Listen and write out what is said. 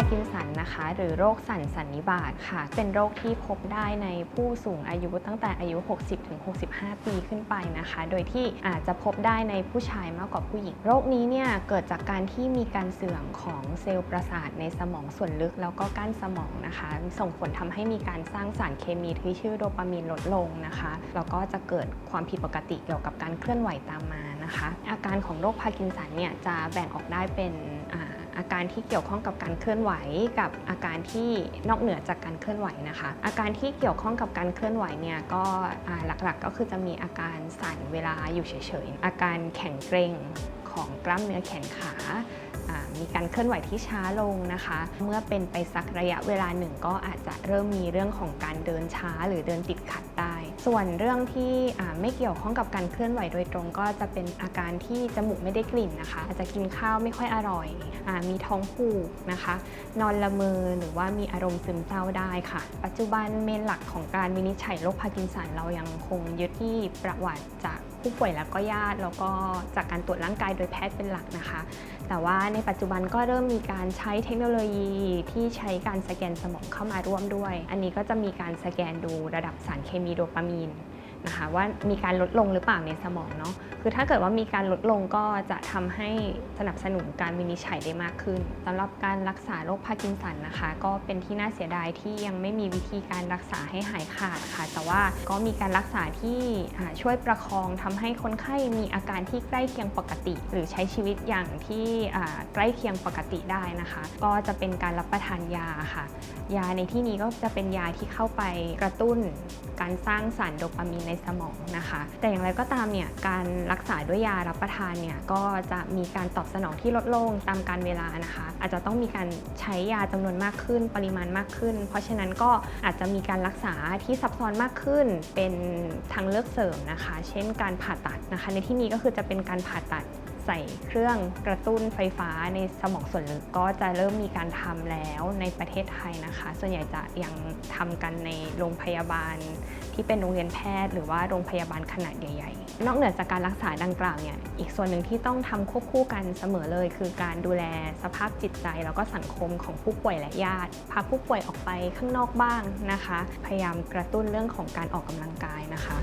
ากินสันนะคะ หรือโรคสันสันนิบาตค่ะ เป็นโรคที่พบได้ในผู้สูงอายุตั้งแต่อายุ 60-65 ปีขึ้นไปนะคะ โดยที่อาจจะพบได้ในผู้ชายมากกว่าผู้หญิง โรคนี้เนี่ยเกิดจากการที่มีการเสื่อมของเซลล์ประสาทในสมองส่วนลึกแล้วก็ก้านสมองนะคะ ส่งผลทำให้มีการสร้างสารเคมีที่ชื่อโดปามีนลดลงนะคะแล้วก็จะเกิดความผิดปกติเกี่ยวกับการเคลื่อนไหวตามมานะคะ อาการของโรคพาร์กินสันเนี่ยจะแบ่งออกได้เป็น อาการที่เกี่ยวข้องกับการเคลื่อนไหว กับอาการที่นอกเหนือจากการเคลื่อนไหวนะคะ อาการที่เกี่ยวข้องกับการเคลื่อนไหวเนี่ยก็หลักๆ ก็คือจะมีอาการสั่นเวลาอยู่เฉยๆ อาการแข็งเกร็งของกล้ามเนื้อแขนขามีการเคลื่อนไหวที่ช้าลงนะคะ เมื่อเป็นไปสักระยะเวลาหนึ่งก็อาจจะเริ่มมีเรื่องของการเดินช้าหรือเดินติดขัดได้ ส่วนเรื่องที่ไม่เกี่ยวข้องกับการเคลื่อนไหวโดยตรง ก็จะเป็นอาการที่จมูกไม่ได้กลิ่นนะคะ อาจจะกินข้าวไม่ค่อยอร่อยอมีท้องผูกนะคะ นอนละเมอหรือว่ามีอารมณ์ซึมเศร้าได้ค่ะ ปัจจุบันเมนหลักของการวินิจฉัยโรคพาร์กินสันเรายังคงยึดที่ประวัติจาก ผู้ป่วยแล้วก็ญาติ แล้วก็จากการตรวจร่างกายโดยแพทย์เป็นหลักนะคะ แต่ว่าในปัจจุบันก็เริ่มมีการใช้เทคโนโลยีที่ใช้การสแกนสมองเข้ามาร่วมด้วย อันนี้ก็จะมีการสแกนดูระดับสารเคมีโดปามีนนะคะว่ามีการลดลงหรือเปล่าในสมองเนาะคือถ้าเกิดว่ามีการลดลงก็จะทำให้สนับสนุนการวินิจฉัยได้มากขึ้นสำหรับการรักษาโรคพาร์กินสันนะคะ ก็เป็นที่น่าเสียดายที่ยังไม่มีวิธีการรักษาให้หายขาดค่ะ แต่ว่าก็มีการรักษาที่ช่วยประคองทำให้คนไข้มีอาการที่ใกล้เคียงปกติ หรือใช้ชีวิตอย่างที่ใกล้เคียงปกติได้นะคะ ก็จะเป็นการรับประทานยาค่ะ ยาในที่นี้ก็จะเป็นยาที่เข้าไปกระตุ้น การสร้างสารโดปามีนในสมองนะคะ แต่อย่างไรก็ตามเนี่ยการรักษาด้วยยารับประทานเนี่ยก็จะมีการตอบสนองที่ลดลงตามการเวลานะคะ อาจจะต้องมีการใช้ยาจำนวนมากขึ้น ปริมาณมากขึ้น เพราะฉะนั้นก็อาจจะมีการรักษาที่ซับซ้อนมากขึ้น เป็นทางเลือกเสริมนะคะ เช่นการผ่าตัดนะคะ ในที่นี้ก็คือจะเป็นการผ่าตัด ส่เครื่องกระตุ้นไฟฟ้าในสมองส่วนลึกก็จะเริ่มมีการทำแล้วในประเทศไทยนะคะ ส่วนใหญ่จะยังทำกันในโรงพยาบาลที่เป็นโรงเรียนแพทย์ หรือว่าโรงพยาบาลขนาดใหญ่ๆ นอกเหนือจากการรักษาดังกล่าวเนี่ยอีกส่วนหนึ่งที่ต้องทำควบคู่กันเสมอเลย คือการดูแลสภาพจิตใจ แล้วก็สังคมของผู้ป่วยและญาติพาผู้ป่วยออกไปข้างนอกบ้างนะคะ พยายามกระตุ้นเรื่องของการออกกำลังกายนะคะ